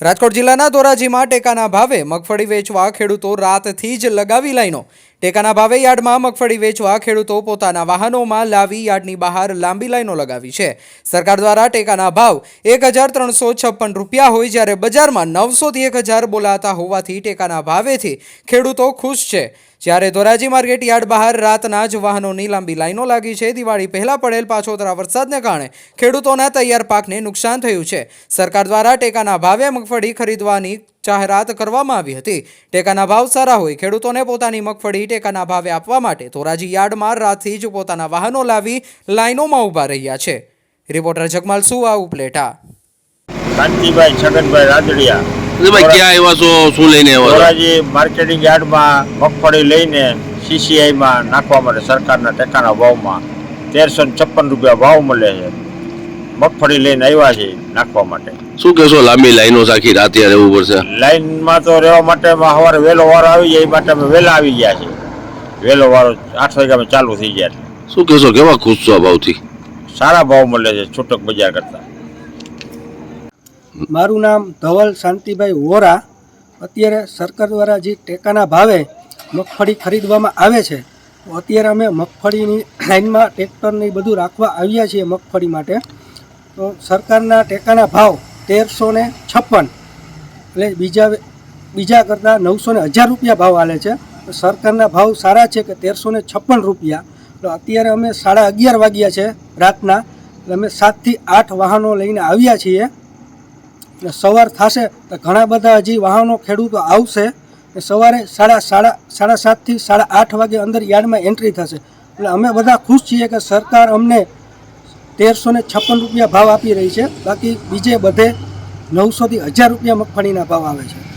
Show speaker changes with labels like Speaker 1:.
Speaker 1: રાજકોટ જિલ્લાના ધોરાજીમાં ટેકાના ભાવે મગફળી વેચવા ખેડૂતો રાતથી જ લગાવી લાઈનો. ટેકાના ભાવે યાર્ડમાં મગફળી વેચવા ખેડૂતો પોતાના વાહનોમાં લાવી યાર્ડની બહાર લાંબી લાઈનો લગાવી છે. સરકાર દ્વારા ટેકાના ભાવ એક હજાર ત્રણસો છપ્પન રૂપિયા હોય જ્યારે બજારમાં નવસોથી એક હજાર બોલાતા હોવાથી ટેકાના ભાવેથી ખેડૂતો ખુશ છે. જ્યારે ધોરાજી માર્કેટ યાર્ડ બહાર રાતના જ વાહનોની લાંબી લાઈનો લાગી છે. દિવાળી પહેલાં પડેલ પાછોતરા વરસાદને કારણે ખેડૂતોના તૈયાર પાકને નુકસાન થયું છે. સરકાર દ્વારા ટેકાના ભાવે મગફળી ખરીદવાની જાહેરાત કરવામાં આવી હતી. ટેકાના ભાવ સારા હોય ખેડૂતોને પોતાની મગફળી ટેકાના ભાવે આપવા માટે ધોરાજી યાર્ડમાં રાતથી જ પોતાના વાહનો લાવી લાઇનોમાં ઊભા રહ્યા છે. રિપોર્ટર જગમાલ સુવા ઉપલેટા.
Speaker 2: કાંતિભાઈ છગનભાઈ રાદડિયા.
Speaker 3: ભાઈ ક્યાં આવ્યા છો? શું લઈને આવ્યા છો?
Speaker 2: ધોરાજી માર્કેટિંગ યાર્ડમાં મગફળી લઈને સીસીઆઈમાં નાખવા માટે સરકારના ટેકાના ભાવમાં તેરસો ને છપ્પન રૂપિયા ભાવ મળે છે. મગફળી લઈને આવ્યા છે નાખવા માટે.
Speaker 3: શું કહેશો લાંબી લાઈનો આખી રાતે રહેવું પડશે?
Speaker 2: લાઈનમાં તો રહેવા માટે સવારે વહેલો વારો આવી જાય એ માટે અમે વહેલા આવી ગયા છે વહેલો વારો આઠ વાગ્યામાં ચાલુ થઈ ગયા છે
Speaker 3: શું કહેશો કેવા ખુશ છો ભાવથી?
Speaker 2: સારા ભાવ મળે છે છૂટક બજાર કરતાં.
Speaker 4: મારું નામ ધવલ શાંતિભાઈ વોરા. અત્યારે સરકાર દ્વારા જે ટેકાના ભાવે મગફળી ખરીદવામાં આવે છે અત્યારે અમે મગફળીની લાઈનમાં ટ્રેક્ટરને બધું રાખવા આવ્યા છીએ મગફળી માટે. તો સરકારના ટેકાના ભાવ તેરસો ને છપ્પન. એટલે બીજા બીજા કરતાં નવસો ને હજાર રૂપિયા ભાવ હાલે છે. સરકારના ભાવ સારા છે કે તેરસો ને છપ્પન રૂપિયા? તો અત્યારે અમે સાડા અગિયાર વાગ્યા છે રાતના. એટલે અમે સાતથી આઠ વાહનો લઈને આવ્યા છીએ. એટલે સવાર થશે તો ઘણા બધા હજી વાહનો ખેડૂતો આવશે. સવારે સાડા સાડા સાડા સાતથી સાડા આઠ વાગે અંદર યાર્ડમાં એન્ટ્રી થશે. એટલે અમે બધા ખુશ છીએ કે સરકાર અમને તેરસો ને છપ્પન રૂપિયા ભાવ આપી રહી છે. બાકી બીજે બધે નવસોથી હજાર રૂપિયા મગફળીના ભાવ આવે છે.